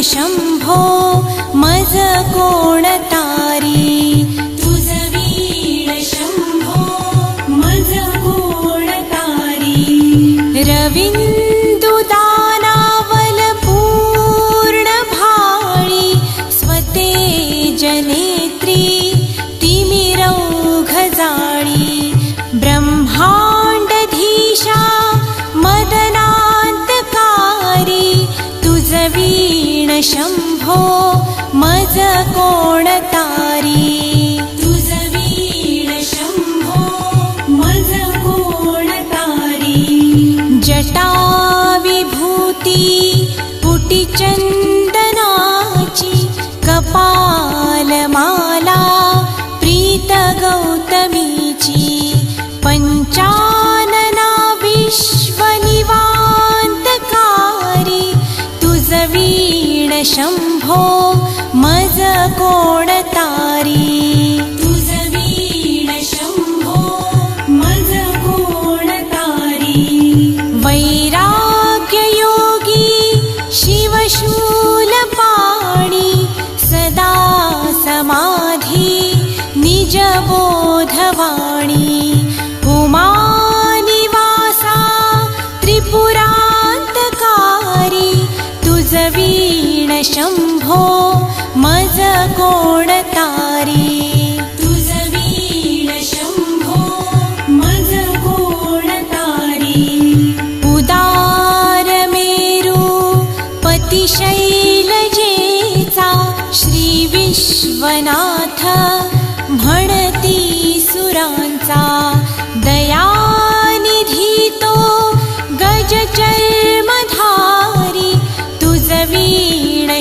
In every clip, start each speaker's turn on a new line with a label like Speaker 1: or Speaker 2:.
Speaker 1: शम्भो मज कोण तारी? तु सी शम्भो मज कोण तारी? रवि शम्भो मज कोणतारी तुज वीर शम्भो मज कोणतारी जटाविभूति पुटिचन्द शंभो मज कोणतारी शम्भो मज गोणतारी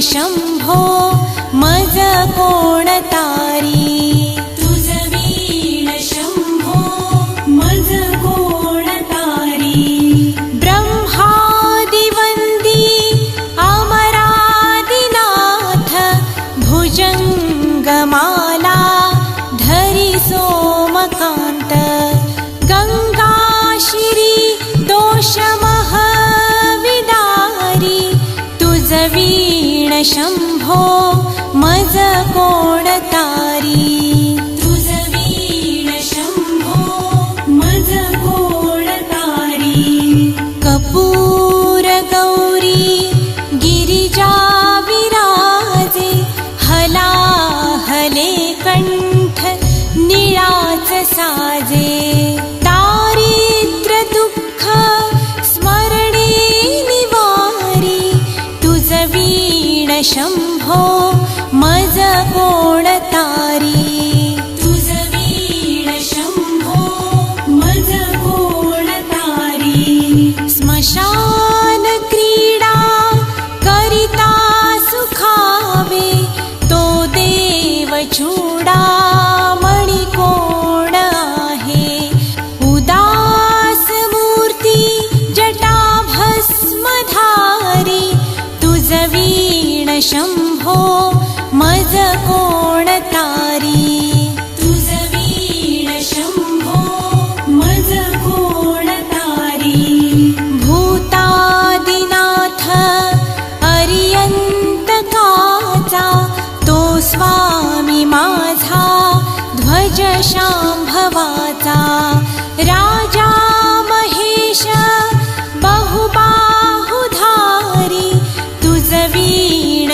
Speaker 1: शम्भो मज कोणता शम्भो मज कोणता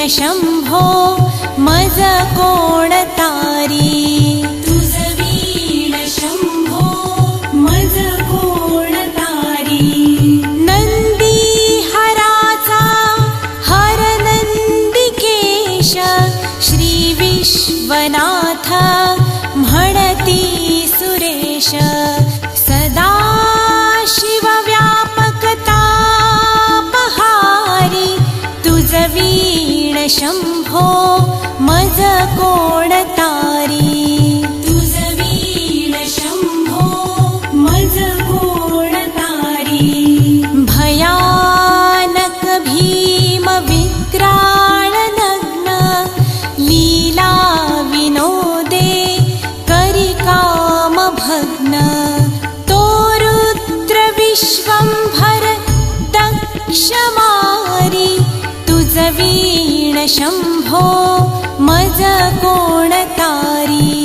Speaker 1: शंभो मज कोण शम्भो मज कोणतारी तुज वील शम्भो मज कोणतारी भयानक भीमवित्राण लीला विनोदे करिकामभग्न तोरुद्रविश्वं भरतक्ष दक्षमारि तुजवी शम्भो मज कोणतारी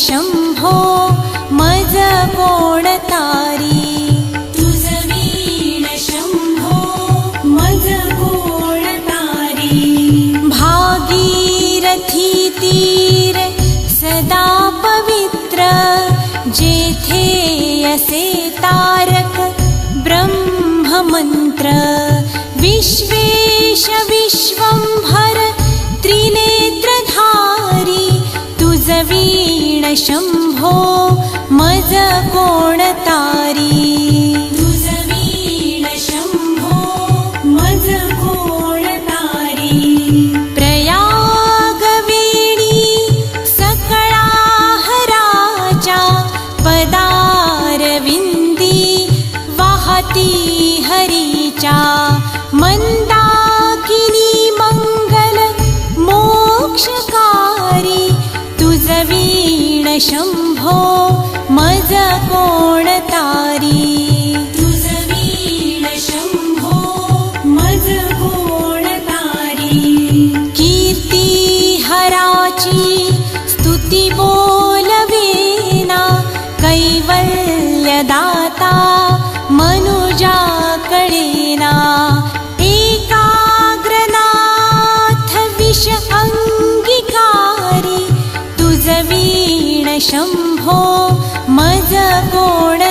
Speaker 1: शम्भो मज कोणतारी तुझ वीण शम्भो मज कोणतारी भागीरथी तीर सदा पवित्र जेथे असे तारक ब्रह्ममन्त्र विश्वेश विश्वम्भर वीण शम्भो मज कोणतारी तुझ शम्भो मज कोणतारी तुझ वीण शम्भो मज कोणतारी कीर्ती हराची स्तुती बोलवेना कैवल्यदाता मनुजा कळेना. शम्भो मज कोणतारी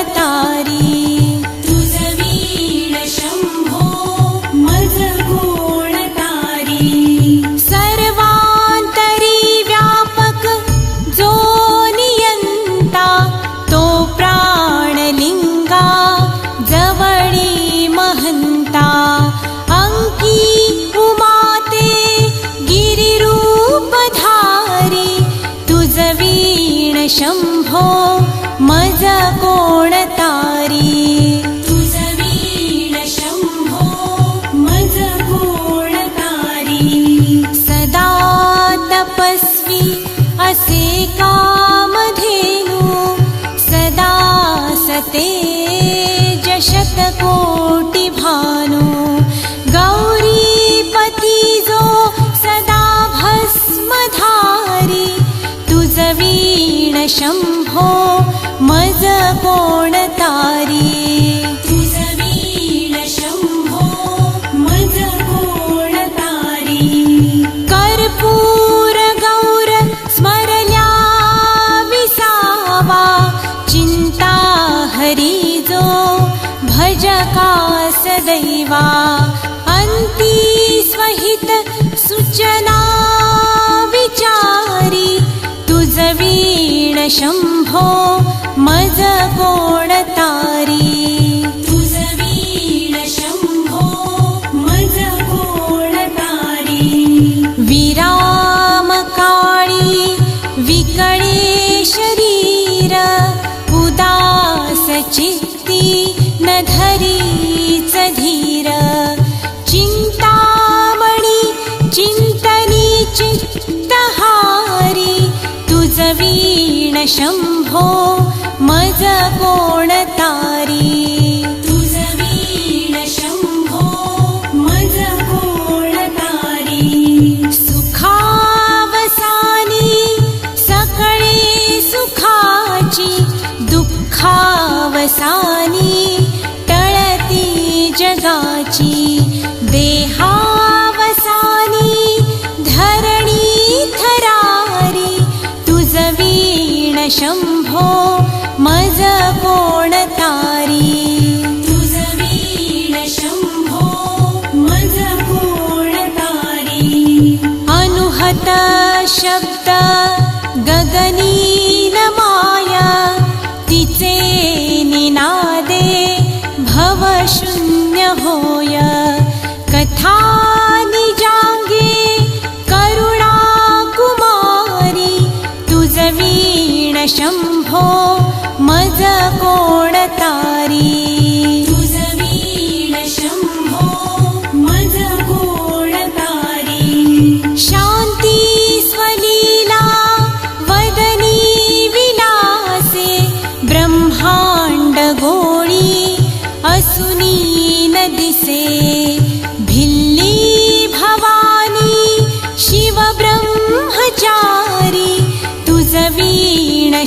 Speaker 1: कामधेनु सदा सते जशतकोटि सदैवा अन्ती स्वहित सूचना विचारी। तुझ वीण शम्भो मज कोणतारी वीण शम्भो मज तुझ वीण शम्भो मज कोणतारी सुखावसानी सकळे सुखाची दुःखावसानी टळती जगाची तुझ वीण शम्भो मज कोणतारी? अनुहत शब्द गगनीन माया तिचे निनादे भवशून्य होय। कथा निजांगे करुणा कुमारी तुझ वीण शम्भो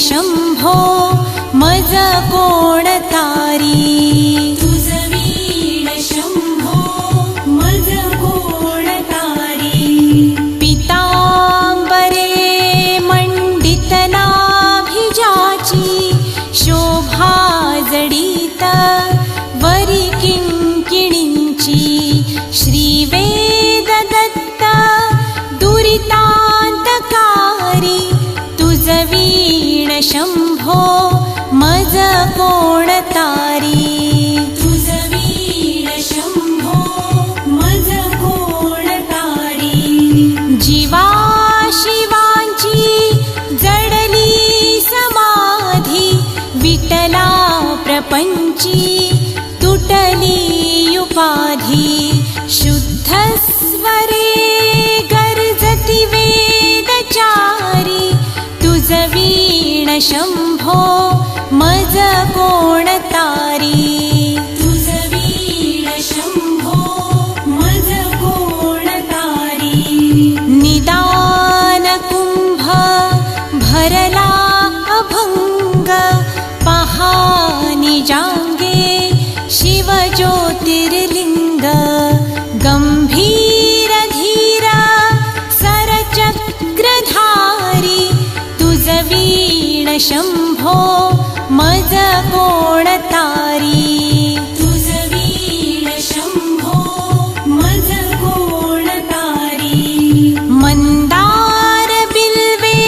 Speaker 1: शम्भो मज कोणतारी तुझ शम्भो मज कोणतारी तुझ वीण शम्भो मज कोणतारी जीवा शिवांची जडली समाधी विटला प्रपंची तुटली उपाधी शुद्ध शम्भो मज कोणतारी तुझ वीण शम्भो मज कोणतारी निदान कुंभ भरला अभंग पहानी जांगे शिव ज्योतिर्लिंग शम्भो मज कोणतारी तुझ वीण शम्भो मज कोणतारी मन्दार बिल्वे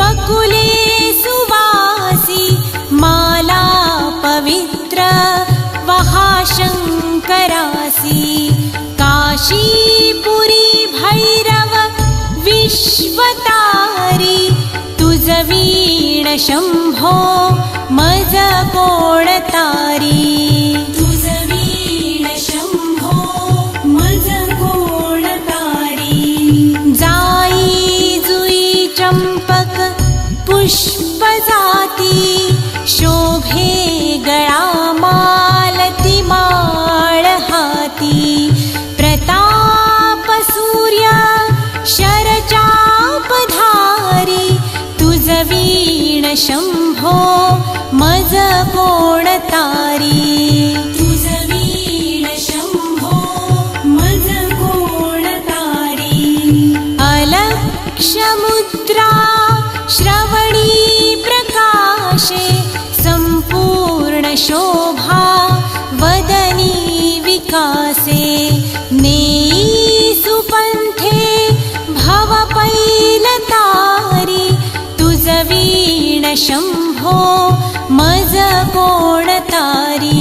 Speaker 1: बकुले सुवासी माला पवित्र वहाशङ्करासि काशीपुरी भैरव विश्वतारी तुझ शम्भो मज कोणतारी तुझ वीण शम्भो मज कोणतारी जाई जुई चम्पक पुष्प जाती शोभे गळा शम्भो मज कोणतारी अलक्षमुद्रा श्रवणी प्रकाशे सम्पूर्ण शोभा वदनी विकासे शम्भो मज कोणतारी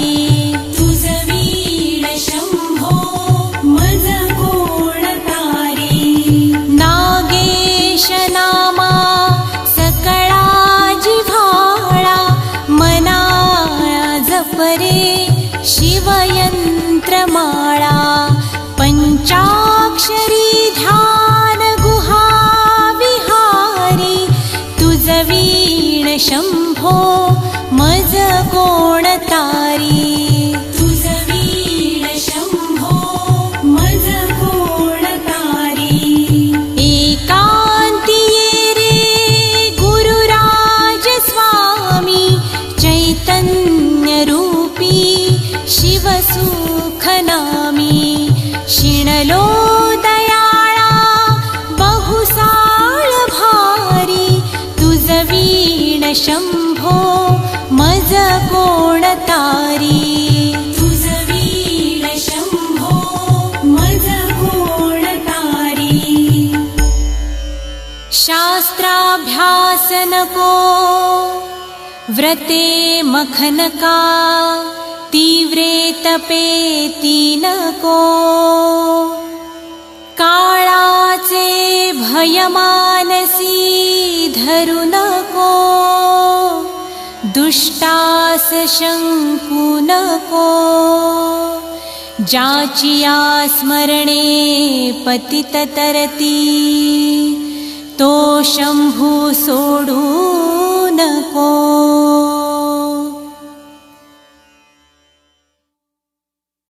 Speaker 1: शम्भो मज कोणतारी? तुझ वीण शम्भो मज कोणतारी? शास्त्राभ्यासनको व्रते मखनका तीव्रे तपे तीनको काळाचे भयमानसी धरु नको दुष्टास शङ्कुनको जाचिया स्मरणे पतिततरती तो शम्भु सोडु नको